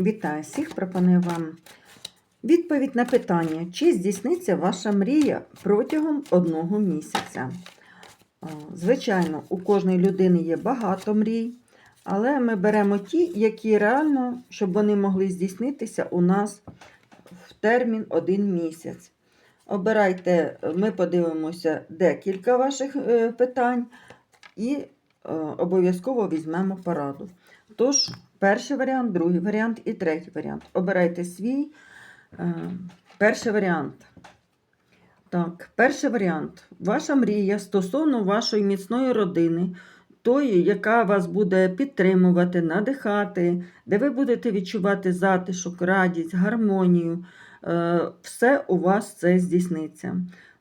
Вітаю всіх! Пропоную вам відповідь на питання, чи здійсниться ваша мрія протягом одного місяця. Звичайно, у кожної людини є багато мрій, але ми беремо ті, які реально, щоб вони могли здійснитися у нас в термін один місяць. Обирайте, ми подивимося декілька ваших е, питань і е, обов'язково візьмемо пораду. Тож, перший варіант, другий варіант і третій варіант. Обирайте свій е, перший варіант. Так, перший варіант. Ваша мрія стосовно вашої міцної родини, тої, яка вас буде підтримувати, надихати, де ви будете відчувати затишок, радість, гармонію. Е, Все у вас це здійсниться.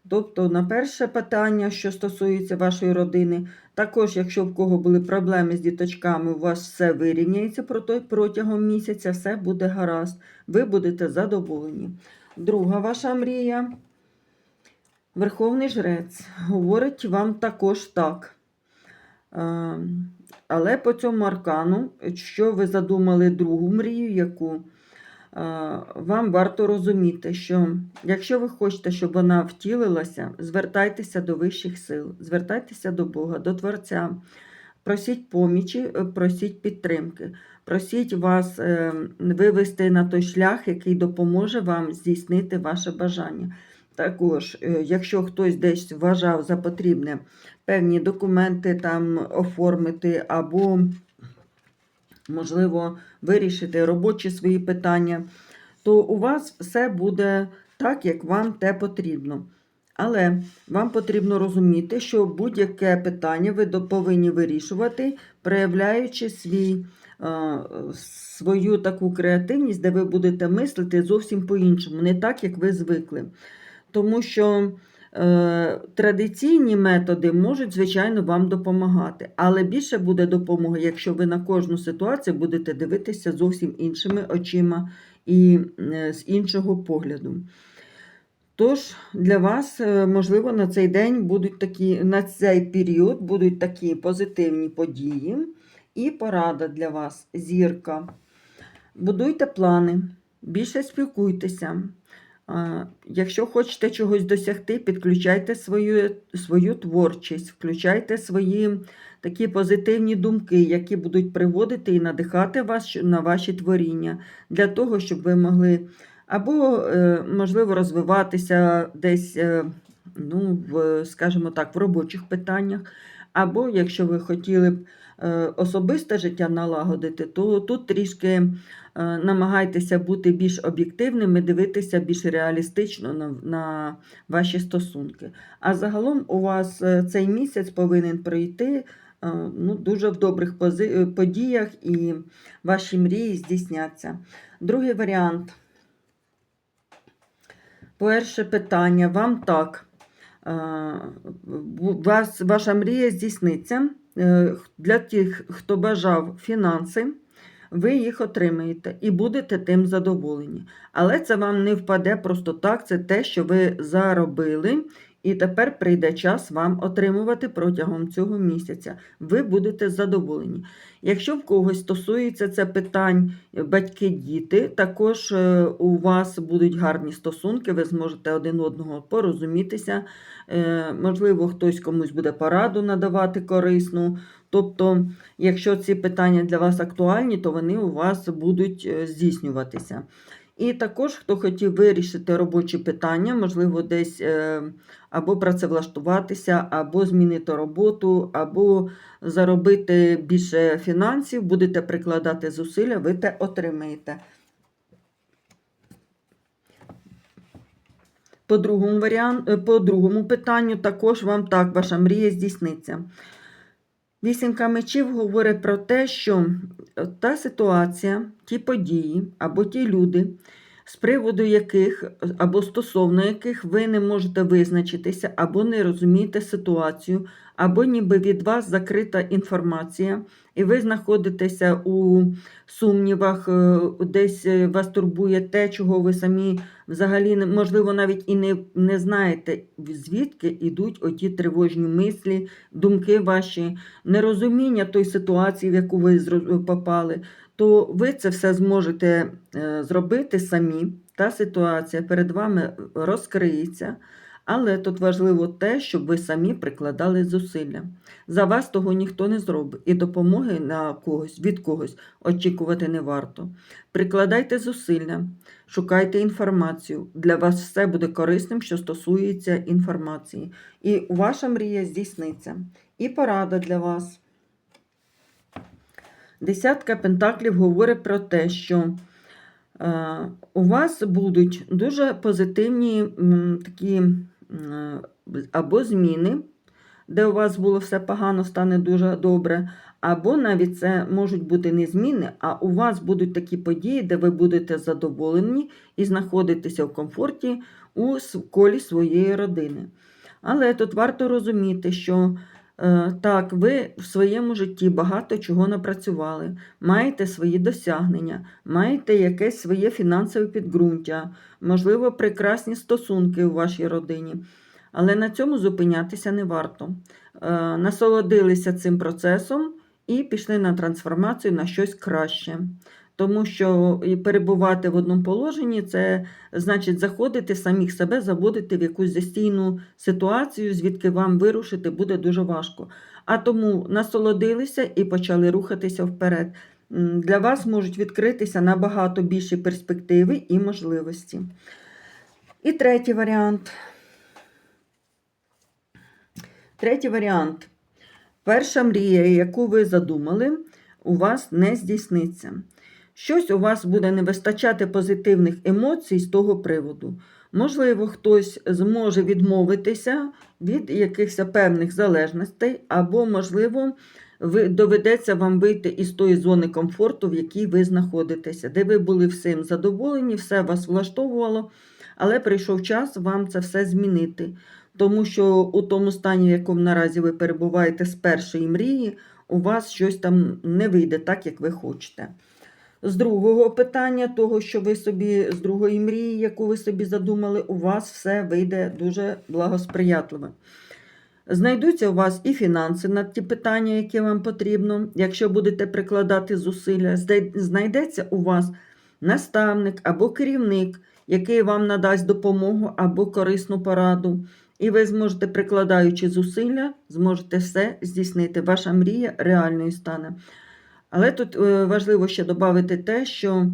Тобто, на перше питання, що стосується вашої родини, також, якщо в кого були проблеми з діточками, у вас все вирівняється протягом місяця, все буде гаразд, ви будете задоволені. Друга ваша мрія. Верховний жрець говорить вам також так. Е, Але по цьому аркану, що ви задумали другу мрію, яку вам варто розуміти, що якщо ви хочете, щоб вона втілилася, звертайтеся до вищих сил, звертайтеся до Бога, до Творця, просіть помічі, е, просіть підтримки, просіть вас е, вивести на той шлях, який допоможе вам здійснити ваше бажання. Також, е, якщо хтось десь вважав за потрібне певні документи там оформити або, можливо, вирішити робочі свої питання, то у вас все буде так, як вам те потрібно. Але вам потрібно розуміти, що будь-яке питання ви повинні вирішувати, проявляючи свій, свою таку креативність, де ви будете мислити зовсім по-іншому, не так, як ви звикли. Тому що традиційні методи можуть, звичайно, вам допомагати. Але більше буде допомоги, якщо ви на кожну ситуацію будете дивитися зовсім іншими очима і е, з іншого погляду. Тож, для вас, е, можливо, на цей день будуть такі, на цей період будуть такі позитивні події і порада для вас, зірка. Будуйте плани, більше спілкуйтеся. Якщо хочете чогось досягти, підключайте свою, свою творчість, включайте свої такі позитивні думки, які будуть приводити і надихати вас на ваші творіння, для того, щоб ви могли або, е, можливо, розвиватися десь, е, ну, в, скажімо так, в робочих питаннях, або якщо ви хотіли б е, особисте життя налагодити, то тут трішки е, намагайтеся бути більш об'єктивними, дивитися більш реалістично на, на ваші стосунки. А загалом у вас е, цей місяць повинен пройти ну, дуже в добрих подіях і ваші мрії здійсняться. Другий варіант. Перше питання вам так. Вас, ваша мрія здійсниться. Е, Для тих, хто бажав фінанси, ви їх отримаєте і будете тим задоволені. Але це вам не впаде просто так, це те, що ви заробили, і тепер прийде час вам отримувати протягом цього місяця. Ви будете задоволені. Якщо в когось стосується це питань батьки-діти, також е, у вас будуть гарні стосунки, ви зможете один одного порозумітися. Е, Можливо, хтось комусь буде пораду надавати корисну. Тобто, якщо ці питання для вас актуальні, то вони у вас будуть е, здійснюватися. І також, хто хотів вирішити робочі питання, можливо, десь е, або працевлаштуватися, або змінити роботу, або заробити більше фінансів, будете прикладати зусилля, ви те отримаєте. По другому, варіан... е, по другому питанню також вам так ваша мрія здійсниться. Вісімка мечів говорить про те, що та ситуація, ті події або ті люди, з приводу яких або стосовно яких ви не можете визначитися, або не розумієте ситуацію, або ніби від вас закрита інформація, і ви знаходитеся у сумнівах, е, десь е, вас турбує те, чого ви самі взагалі, можливо, навіть і не, не знаєте, звідки йдуть оті тривожні мислі, думки ваші, нерозуміння той ситуації, в яку ви попали. То ви це все зможете е, зробити самі. Та ситуація перед вами розкриється. Але тут важливо те, щоб ви самі прикладали зусилля. За вас того ніхто не зробить, і допомоги на когось від когось очікувати не варто. Прикладайте зусилля, шукайте інформацію. Для вас все буде корисним, що стосується інформації. І ваша мрія здійсниться. І порада для вас. Десятка пентаклів говорить про те, що е, у вас будуть дуже позитивні такі або зміни, де у вас було все погано, стане дуже добре, або навіть це можуть бути не зміни, а у вас будуть такі події, де ви будете задоволені і знаходитеся в комфорті у колі своєї родини. Але тут варто розуміти, що так, ви в своєму житті багато чого напрацювали, маєте свої досягнення, маєте якесь своє фінансове підґрунтя, можливо, прекрасні стосунки у вашій родині. Але на цьому зупинятися не варто. Е, Насолодилися цим процесом і пішли на трансформацію на щось краще. Тому що перебувати в одному положенні це значить заходити самих себе, заводити в якусь застійну ситуацію, звідки вам вирушити буде дуже важко. А тому насолодилися і почали рухатися вперед. Для вас можуть відкритися набагато більші перспективи і можливості. І третій варіант. Третій варіант. Перша мрія, яку ви задумали, у вас не здійсниться. Щось у вас буде не вистачати позитивних емоцій з того приводу. Можливо, хтось зможе відмовитися від якихось певних залежностей, або, можливо, доведеться вам вийти із тої зони комфорту, в якій ви знаходитеся, де ви були всім задоволені, все вас влаштовувало, але прийшов час вам це все змінити. Тому що у тому стані, в якому наразі ви перебуваєте з першої мрії, у вас щось там не вийде так, як ви хочете. З другого питання, того, що ви собі, з другої мрії, яку ви собі задумали, у вас все вийде дуже благосприятливо. Знайдуться у вас і фінанси на ті питання, які вам потрібно. Якщо будете прикладати зусилля, знайдеться у вас наставник або керівник, який вам надасть допомогу або корисну пораду. І ви зможете, прикладаючи зусилля, зможете все здійснити. Ваша мрія реальною стане. Але тут е, важливо ще додати те, що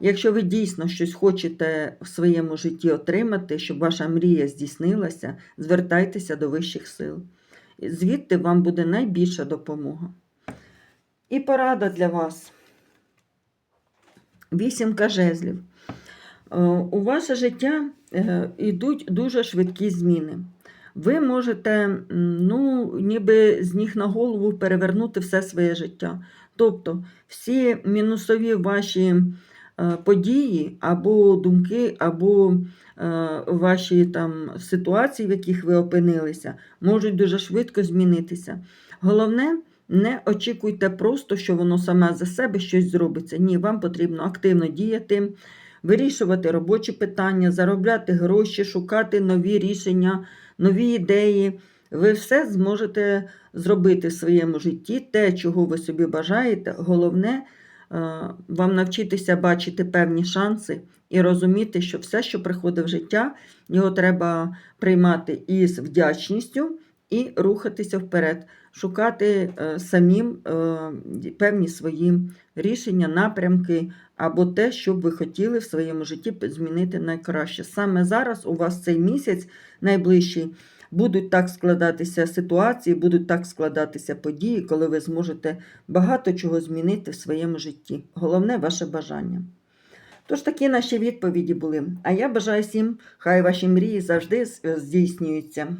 якщо ви дійсно щось хочете в своєму житті отримати, щоб ваша мрія здійснилася, звертайтеся до вищих сил. Звідти вам буде найбільша допомога. І порада для вас. Вісімка жезлів. Е, У ваше життя е, йдуть дуже швидкі зміни. Ви можете, ну, ніби з ніг на голову перевернути все своє життя. Тобто всі мінусові ваші е, події, або думки, або е, ваші там ситуації, в яких ви опинилися, можуть дуже швидко змінитися. Головне, не очікуйте просто, що воно саме за себе щось зробиться. Ні, вам потрібно активно діяти, вирішувати робочі питання, заробляти гроші, шукати нові рішення, нові ідеї. Ви все зможете зробити в своєму житті, те, чого ви собі бажаєте. Головне, е, вам навчитися бачити певні шанси і розуміти, що все, що приходить в життя, його треба приймати із вдячністю і рухатися вперед, шукати е, самим е, певні свої рішення, напрямки або те, що б ви хотіли в своєму житті змінити найкраще. Саме зараз у вас цей місяць найближчий будуть так складатися ситуації, будуть так складатися події, коли ви зможете багато чого змінити в своєму житті. Головне ваше бажання. Тож такі наші відповіді були. А я бажаю всім, хай ваші мрії завжди здійснюються.